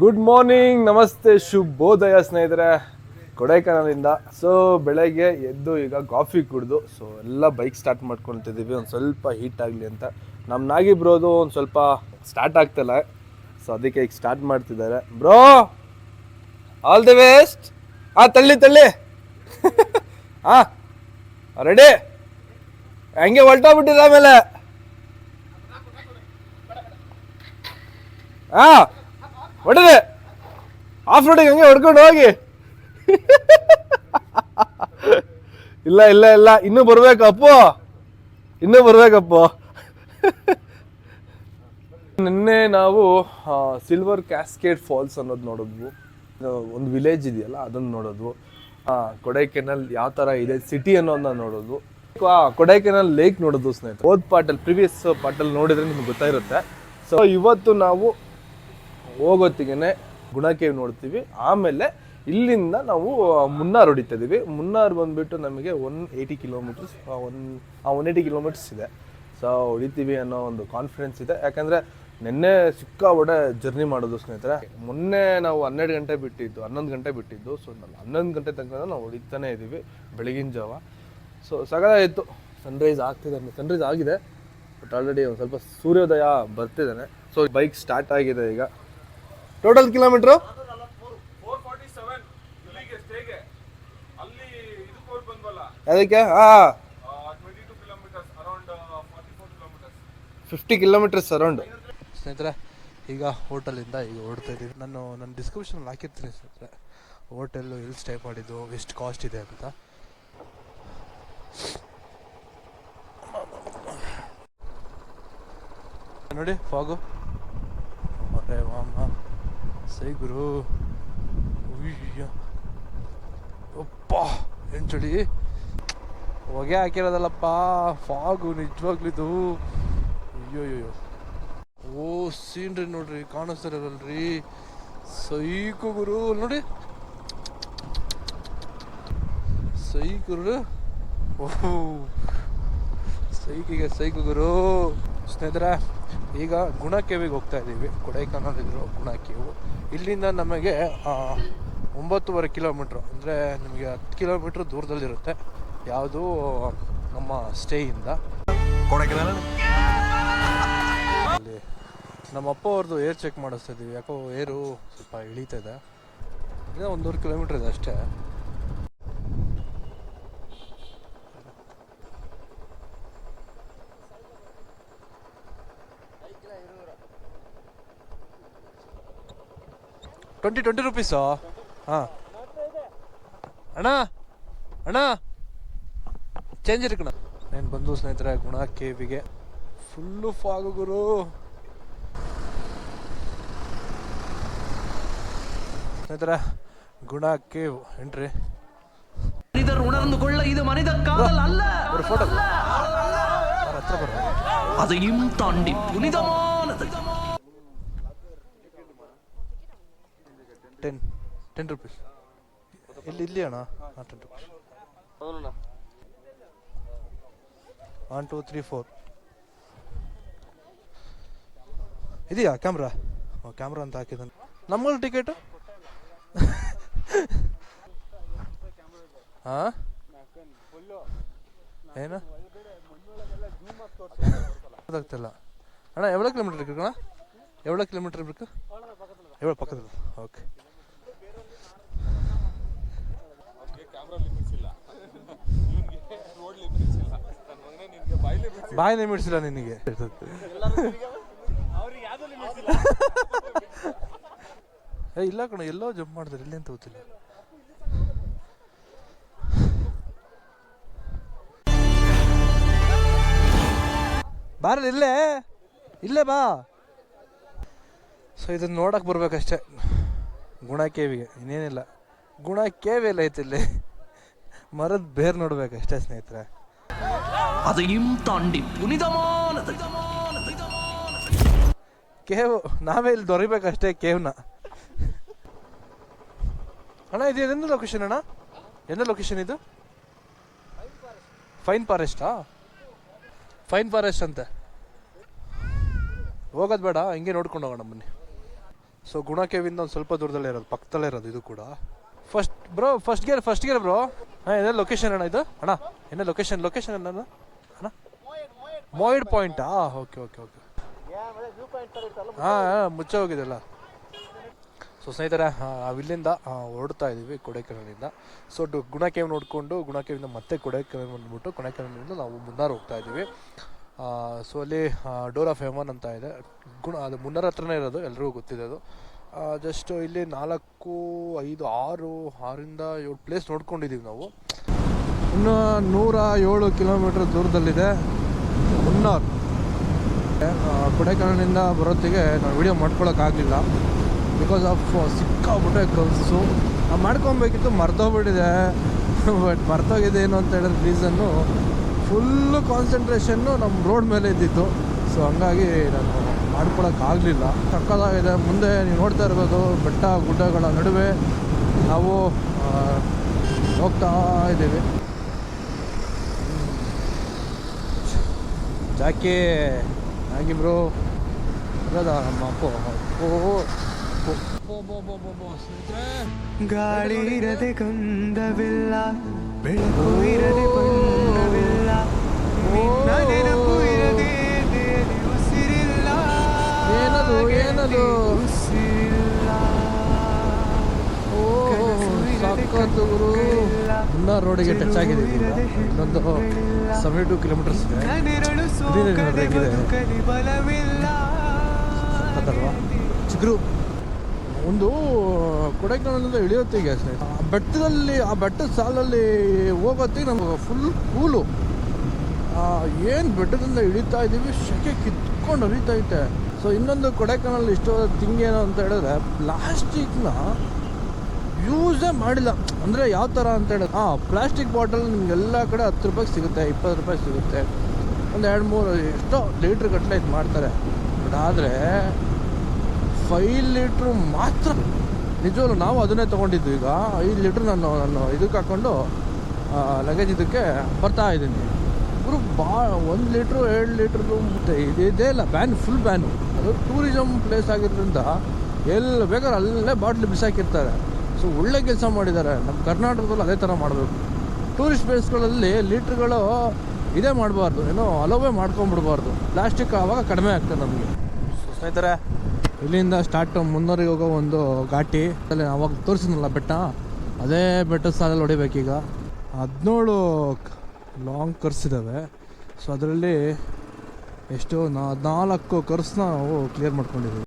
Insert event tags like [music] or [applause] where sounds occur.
Good morning ನಮಸ್ತೆ, ಶುಭೋದಯ ಸ್ನೇಹಿತರೆ, ಕೊಡೈಕನಾಲಿಂದ. ಸೊ ಬೆಳಗ್ಗೆ ಎದ್ದು ಈಗ ಕಾಫಿ ಕುಡಿದು ಸೊ ಎಲ್ಲ ಬೈಕ್ ಸ್ಟಾರ್ಟ್ ಮಾಡ್ಕೊಳ್ತಿದ್ದೀವಿ ಒಂದು ಸ್ವಲ್ಪ ಹೀಟ್ ಆಗಲಿ ಅಂತ. ನಮ್ಮ ನಾಗಿ ಬ್ರೋದು ಒಂದು ಸ್ವಲ್ಪ ಸ್ಟಾರ್ಟ್ ಆಗ್ತಿಲ್ಲ ಸೊ ಅದಕ್ಕೆ ಈಗ ಸ್ಟಾರ್ಟ್ ಮಾಡ್ತಿದ್ದಾರೆ. ಬ್ರೋ ಆಲ್ ದಿ ಬೆಸ್ಟ್ ಹಾಂ ತಳ್ಳಿ ತಳ್ಳಿ. [laughs] ಹಾಂ ರೆಡಿ ಹಂಗೆ ಹೊಲ್ಟೋಗ್ಬಿಟ್ಟಿದೆ ಆಮೇಲೆ. ಹಾ ಹೊಡೆದೆ ಆಫ್ ರೋಡಿಗೆ ಹಂಗೆ ಹೊಡ್ಕೊಂಡು ಹೋಗಿ. ಇಲ್ಲ ಇಲ್ಲ ಇಲ್ಲ. ಇನ್ನೂ ಬರ್ಬೇಕಪ್ಪು ಇನ್ನೂ ಬರ್ಬೇಕಪ್ಪು ನಿನ್ನೆ ನಾವು ಸಿಲ್ವರ್ ಕ್ಯಾಸ್ಕೇಡ್ ಫಾಲ್ಸ್ ಅನ್ನೋದು ನೋಡಿದ್ವು. ಒಂದು ವಿಲೇಜ್ ಇದೆಯಲ್ಲ, ಅದನ್ನು ನೋಡೋದು ಕೊಡೈಕೆನಲ್ ಯಾವ ಥರ ಇದೆ ಸಿಟಿ ಅನ್ನೋದನ್ನ ನೋಡೋದು ಕೊಡೈಕೆನಲ್ ಲೇಕ್ ನೋಡೋದು ಸ್ನೇಹಿತರೆ. ಹೋದ್ ಪಾಟಲ್ ಪ್ರಿವಿಯಸ್ ಪಾಟಲ್ ನೋಡಿದ್ರೆ ನಿಮ್ಗೆ ಗೊತ್ತಾಗಿರುತ್ತೆ. ಸೊ ಇವತ್ತು ನಾವು ಹೋಗೋತ್ತಿಗೆ ಗುಣಕೇವ್ ನೋಡ್ತೀವಿ. ಆಮೇಲೆ ಇಲ್ಲಿಂದ ನಾವು ಮುನ್ನಾರ್ ಹೊಡಿತಾ ಇದೀವಿ. ಮುನ್ನಾರ್ ಬಂದ್ಬಿಟ್ಟು ನಮಗೆ one eighty kilometres one one eighty kilometres ಇದೆ. ಸೊ ಹೊಡಿತೀವಿ ಅನ್ನೋ ಒಂದು ಕಾನ್ಫಿಡೆನ್ಸ್ ಇದೆ. ಯಾಕಂದರೆ ನಿನ್ನೆ ಸಿಕ್ಕಾಪಟ್ಟೆ ಜರ್ನಿ ಮಾಡೋದು ಸ್ನೇಹಿತರೆ. ಮೊನ್ನೆ ನಾವು ಹನ್ನೆರಡು ಗಂಟೆ ಬಿಟ್ಟಿದ್ದು, ಹನ್ನೊಂದು ಗಂಟೆ ಬಿಟ್ಟಿದ್ದು. ಸೊ ಹನ್ನೊಂದು ಗಂಟೆ ತನಕ ನಾವು ಹೊಡಿತಾನೆ ಇದ್ದೀವಿ ಬೆಳಗಿನ ಜಾವ. ಸೊ ಸಗದಾಯಿತು ಸನ್ರೈಸ್ ಆಗ್ತಿದೆ ಸನ್ರೈಸ್ ಆಗಿದೆ. ಬಟ್ ಆಲ್ರೆಡಿ ಒಂದು ಸ್ವಲ್ಪ ಸೂರ್ಯೋದಯ ಬರ್ತಿದ್ದಾನೆ ಸೊ ಬೈಕ್ ಸ್ಟಾರ್ಟ್ ಆಗಿದೆ ಈಗ. Total kilometre? ಅದಕ್ಕೆ? ಹಾಂ ಫಿಫ್ಟಿ ಕಿಲೋಮೀಟರ್ಸ್ ಅರೌಂಡ್ ಸ್ನೇಹಿತರೆ, ಈಗ ಹೋಟೆಲಿಂದ ಈಗ ಓಡ್ತಾ ಇದ್ದೀವಿ. ನಾನು ನನ್ನ ಡಿಸ್ಕ್ರಿಪ್ಷನಲ್ಲಿ ಹಾಕಿರ್ತೀನಿ ಸ್ನೇಹಿತರೆ. ಹೋಟೆಲ್ಲು ಎಲ್ಲಿ ಸ್ಟೇ ಮಾಡಿದ್ದು, ಎಷ್ಟು ಕಾಸ್ಟ್ ಇದೆ ಅಂತ. ನೋಡಿ, ಫಾಗು. ಅರೆ ವಾಮ. ಗುರು. ಉಯ್ಯ ಅಪ್ಪ ಏನು ಚಳಿ? ಹೊಗೆ ಹಾಕಿರೋದಲ್ಲಪ್ಪ, ಫಾಗು ನಿಜವಾಗ್ಲಿದು ಅಯ್ಯೋ ಅಯ್ಯೋ ಓ, ಸೀನ್ರಿ ನೋಡ್ರಿ ಕಾಣಿಸ್ತಾರಲ್ರಿ ಸೈಕು ಗುರು ನೋಡಿ. ಸೈಕುರು ಓಹ್. ಸೈಕಿಗೆ ಸೈಕು ಗುರು. ಸ್ನೇಹಿತರೆ ಈಗ ಗುಣ ಕೇವಿಗೆ ಹೋಗ್ತಾ ಇದ್ದೀವಿ. ಕೊಡೈಕನಾಲಿರೋ ಗುಣ ಕೇವು ಇಲ್ಲಿಂದ ನಮಗೆ ಒಂಬತ್ತುವರೆ ಕಿಲೋಮೀಟ್ರ್. ಅಂದರೆ ನಿಮಗೆ ಹತ್ತು ಕಿಲೋಮೀಟ್ರ್ ದೂರದಲ್ಲಿರುತ್ತೆ. ಯಾವುದು ನಮ್ಮ ಸ್ಟೇಯಿಂದ. ಅಲ್ಲಿ ನಮ್ಮ ಅಪ್ಪ ಅವ್ರದ್ದು ಏರ್ ಚೆಕ್ ಮಾಡಿಸ್ತಾ ಇದ್ದೀವಿ. ಯಾಕೋ ಏರು ಸ್ವಲ್ಪ ಇಳೀತದೆ ಇದೆ. ಇನ್ನೂ ಒಂದೂವರೆ ಕಿಲೋಮೀಟ್ರ್ ಇದೆ ಅಷ್ಟೇ. ಟ್ವೆಂಟಿ ಟ್ವೆಂಟಿ ರುಪೀಸು ಹಾಂ ಅಣ್ಣ ಅಣ್ಣ ಚೇಂಜ್ ಇರ್ಕಣ నేను ಬಂದು ಸ್ನೇಹಿತರೆ ಗುಣ ಕೇವಿಗೆ ಫುಲ್ಲು ಫಾಗು ಗುರು ಸ್ನೇಹಿತರೆ ಗುಣ ಕೇವ್ ಎಂಟ್ರಿ மனிதர் உணர்ந்து கொள்ள இது மனித காதல் அல்ல ஒரு ಫೋಟೋ ಹತ್ರ ಬರ அதையும் தாண்டி புனிதமானது ಟೆನ್ ಟೆನ್ ರುಪೀಸ್ ಇಲ್ಲಿ ಇಲ್ಲಿ ಅಣ್ಣ ಹಾಂ ten rupees one two three four ಇದೆಯಾ ಕ್ಯಾಮ್ರಾ ಓ ಕ್ಯಾಮ್ರಾ ಅಂತ ಹಾಕಿದ್ದಾನೆ ನಮ್ಮಲ್ಲಿ ಟಿಕೆಟು ಹಾಂ ಏನು ಗೊತ್ತಾಗ್ತಿಲ್ಲ ಅಣ್ಣ ಎವಳ ಕಿಲೋಮೀಟರ್ ಬೇಕು ಅಣ್ಣ ಎವಳ ಕಿಲೋಮೀಟರ್ ಬೇಕು ಎವಳ ಪಕ್ಕದಲ್ಲಿ ಓಕೆ ಬಾಯಿ ನಿಮಿಡ್ಸಿಲ್ಲ ನಿನಗೆ. ಏ, ಇಲ್ಲ ಕಣ, ಎಲ್ಲೋ ಜಂಪ್ ಮಾಡಿದ್ರೆ, ಇಲ್ಲಿ ಅಂತ ಗೊತ್ತಿಲ್ಲ. ಬಾರಲ್ಲ ಇಲ್ಲೇ? ಇಲ್ಲೇ ಬಾ. ಸೊ ಇದನ್ನ ನೋಡಕ್ ಬರ್ಬೇಕಷ್ಟೇ. ಗುಣ ಕೇವಿಗೆ, ಇನ್ನೇನಿಲ್ಲ. ಗುಣ ಕೇವಿ ಎಲ್ಲ ಐತಿ ಇಲ್ಲಿ. ಮರದ ಬೇರ್ ನೋಡ್ಬೇಕಷ್ಟೇ, ಸ್ನೇಹಿತರೆ. அதையும் தாண்டி புனிதமானது ಕೇವ್ ನಾವೇ ಇಲ್ಲಿ ದೊರಿಬೇಕಷ್ಟೇ ಕೇವ್ನ ಅಣ್ಣ ಇದು ಎಂದು ಲೊಕೇಶನ್ ಅಣ್ಣ ಎಂದು ಲೊಕೇಶನ್ ಇದು ಫೈನ್ ಫಾರೆಸ್ಟಾ ಫೈನ್ ಫಾರೆಸ್ಟ್ ಅಂತೆ ಹೋಗೋದು ಬೇಡ ಹಿಂಗೆ ನೋಡ್ಕೊಂಡು ಹೋಗೋಣ ಬನ್ನಿ ಸೊ ಗುಣ ಕೇವಿಂದ ಒಂದು ಸ್ವಲ್ಪ ದೂರದಲ್ಲೇ ಇರೋದು ಪಕ್ಕದಲ್ಲೇ ಇರೋದು ಇದು ಕೂಡ first bro first gear first gear bro ಹಾಂ ಏನೇ ಲೊಕೇಶನ್ ಅಣ್ಣ ಇದು ಅಣ್ಣ ಏನೇ ಲೊಕೇಶನ್ ಲೊಕೇಶನ್ ಅಣ್ಣ ಅಣ್ಣ ಮೋಯಿಡ್ ಪಾಯಿಂಟಾ ಓಕೆ ಓಕೆ ಓಕೆ ಹಾಂ ಮುಚ್ಚೆ ಹೋಗಿದೆಲ್ಲ. ಸೊ ಸ್ನೇಹಿತರೆ ಆ, ಹೊರಡ್ತಾ ಇದ್ದೀವಿ ಕೊಡೈಕೆನಾಲಿಂದ ಸೊ ಗುಣಕೇವ್ ಗುಣ ಕೇವ್ ನೋಡಿಕೊಂಡು ಗುಣಕೇವಿಂದ ಮತ್ತೆ ಕೊಡೈಕೆನಾಲ್ ಬಂದ್ಬಿಟ್ಟು ಕೊಡೈಕೆನಾಲಿಂದ ನಾವು ಮುನ್ನಾರ್ ಹೋಗ್ತಾ ಇದ್ದೀವಿ ಸೊ ಅಲ್ಲಿ ಡೋರ್ ಆಫ್ ಹೆಮನ್ ಅಂತ ಇದೆ. ಗುಣ ಅದು ಮುನ್ನಾರ್ ಹತ್ರನೇ ಇರೋದು ಎಲ್ರಿಗೂ ಗೊತ್ತಿದೆ ಅದು. ಜಸ್ಟ್ ಇಲ್ಲಿ ನಾಲ್ಕು ಐದು ಆರು ಆರಿಂದ ಏಳು ಪ್ಲೇಸ್ ನೋಡ್ಕೊಂಡಿದ್ದೀವಿ ನಾವು. ಇನ್ನು ನೂರ ಏಳು ಕಿಲೋಮೀಟ್ರ್ ದೂರದಲ್ಲಿದೆ. ಮುನ್ನಾರ್. ಆ, ಕೊಡೈಕೆನಾಲಿಂದ ಬರೋತ್ತಿಗೆ ನಾವು ವಿಡಿಯೋ ಮಾಡ್ಕೊಳಕ್ಕಾಗಲಿಲ್ಲ. ಬಿಕಾಸ್ ಆಫ್ ಸಿಕ್ಕಾಬಿಟ್ಟೆ ಕಲ್ಸು ಮಾಡ್ಕೊಬೇಕಿತ್ತು ಮರ್ತೋಗ್ಬಿಟ್ಟಿದೆ. ಬಟ್ ಮರ್ತೋಗಿದೆ ಏನು ಅಂತ ಹೇಳಿದ್ರೆ ರೀಸನ್ನು ಫುಲ್ಲು ಕಾನ್ಸಂಟ್ರೇಷನ್ನು ನಮ್ಮ ರೋಡ್ ಮೇಲೆ ಇದ್ದಿತ್ತು. ಸೊ ಹಂಗಾಗಿ ನಾನು ಮಾಡ್ಕೊಳೋಕ್ಕಾಗಲಿಲ್ಲ. ಸಕ್ಕದಾಗಿದೆ ಮುಂದೆ ನೀವು ನೋಡ್ತಾ ಇರ್ಬೋದು ಬೆಟ್ಟ ಗುಡ್ಡಗಳ ನಡುವೆ ನಾವು ಹೋಗ್ತಾ ಇದ್ದೀವಿ. ಜಾಕಿ ಹಾಗೆ ಬ್ರೋ ಇರೋದ ನಮ್ಮ ಅಪ್ಪು. ಗಾಳಿ ಇರದೆ ಗಂಧವಿಲ್ಲ ಬೆಳಕು ಇರದೆ ಬಣ್ಣವಿಲ್ಲ ನೆನಪು ಇರದೆ ಉಸಿರಿಲ್ಲ ಏನದು ಏನದು? ಉಸಿರಿಲ್ಲ. ಸಾಕತ್ತು ಗುರು. ಮುನ್ನ ರೋಡಿಗೆ ಟಚ್ ಆಗಿದೆ ಈಗ. ಇನ್ನೊಂದು ಸೆವೆಂಟಿ ಟು ಕಿಲೋಮೀಟರ್ಸ್ ಇದೆ ಅದಲ್ವಾ ಚಿಗುರು ಒಂದು ಕೊಡೈಕೆನಾಲಿಂದ ಇಳಿಯೋತ್ತಿಗೆ ಸ್ನೇಹಿತರೆ. ಆ ಬೆಟ್ಟದಲ್ಲಿ ಆ ಬೆಟ್ಟದ ಸಾಲಲ್ಲಿ ಹೋಗೋತ್ತಿಗೆ ನಮಗೆ ಫುಲ್ ಕೂಲು. ಏನು ಬೆಟ್ಟದಿಂದ ಇಳಿತಾ ಇದ್ದೀವಿ ಶೆಕೆ ಕಿತ್ಕೊಂಡು ಹರಿತೈತೆ ಸೊ ಇನ್ನೊಂದು ಕೊಡೈಕನಲ್ಲಿ ಇಷ್ಟವಾದ ಥಿಂಗ್ ಏನು ಅಂತ ಹೇಳಿದ್ರೆ ಪ್ಲಾಸ್ಟಿಕ್ನ ಯೂಸೇ ಮಾಡಿಲ್ಲ. ಅಂದರೆ ಯಾವ ಥರ ಅಂತ ಹೇಳಿದ್ರೆ ಹಾಂ ಪ್ಲಾಸ್ಟಿಕ್ ಬಾಟಲ್ ನಿಮಗೆಲ್ಲ ಕಡೆ ಹತ್ತು ರೂಪಾಯಿ ಸಿಗುತ್ತೆ, ಇಪ್ಪತ್ತು ರೂಪಾಯಿ ಸಿಗುತ್ತೆ. ಒಂದು ಎರಡು ಮೂರು ಎಷ್ಟೋ ಲೀಟ್ರ್ ಗಟ್ಟಲೆ ಇದು ಮಾಡ್ತಾರೆ. ಬಟ್ ಆದರೆ ಫೈವ್ ಲೀಟ್ರು ಮಾತ್ರ. ನಿಜವಲ್ಲೂ ನಾವು ಅದನ್ನೇ ತೊಗೊಂಡಿದ್ದು. ಈಗ ಐದು ಲೀಟ್ರ್ ನಾನು ನಾನು ಇದಕ್ಕೆ ಹಾಕ್ಕೊಂಡು ಲಗೇಜ್ ಇದಕ್ಕೆ ಬರ್ತಾ ಇದ್ದೀನಿ. ಗುರು, ಬಾ, ಒಂದು ಲೀಟ್ರು ಎರಡು ಲೀಟ್ರದ್ದು ಮತ್ತು ಇದು, ಇದೇ ಇಲ್ಲ. ಬ್ಯಾನ್ ಫುಲ್ ಬ್ಯಾನು ಅದು ಟೂರಿಸಮ್ ಪ್ಲೇಸ್ ಆಗಿರೋದ್ರಿಂದ ಎಲ್ಲಿ ಬೇಕಾದ್ರೆ ಅಲ್ಲೇ ಬಾಟ್ಲಿ ಬಿಸಾಕಿರ್ತಾರೆ. ಸೊ ಒಳ್ಳೆ ಕೆಲಸ ಮಾಡಿದ್ದಾರೆ. ನಮ್ಮ ಕರ್ನಾಟಕದಲ್ಲಿ ಅದೇ ಥರ ಮಾಡಬೇಕು. ಟೂರಿಸ್ಟ್ ಪ್ಲೇಸ್ಗಳಲ್ಲಿ ಲೀಟ್ರ್ಗಳು ಇದೇ ಮಾಡಬಾರ್ದು. ಏನೋ ಅಲೋವೇ ಮಾಡ್ಕೊಂಬಿಡ್ಬಾರ್ದು. ಪ್ಲಾಸ್ಟಿಕ್ ಆವಾಗ ಕಡಿಮೆ ಆಗ್ತದೆ ನಮಗೆ. ಸೊ ಸ್ನೇಹಿತರೆ ಇಲ್ಲಿಂದ ಸ್ಟಾರ್ಟ್ ಮುನ್ನೂರಿಗೆ ಹೋಗೋ ಒಂದು ಘಾಟಿ. ಅಲ್ಲಿ ಅವಾಗ ತೋರಿಸಿದ್ನಲ್ಲ ಬೆಟ್ಟ? ಅದೇ ಬೆಟ್ಟದ ಸಾಲಲ್ಲಿ ಹೊಡಿಬೇಕೀಗ. ಹದಿನೇಳು ಲಾಂಗ್ ಕರ್ಸ್ ಇದ್ದಾವೆ ಸೊ ಅದರಲ್ಲಿ ಎಷ್ಟು ನಾ ಹದಿನಾಲ್ಕು ಕರ್ಸ್ನ ನಾವು ಕ್ಲಿಯರ್ ಮಾಡ್ಕೊಂಡಿದ್ದೀವಿ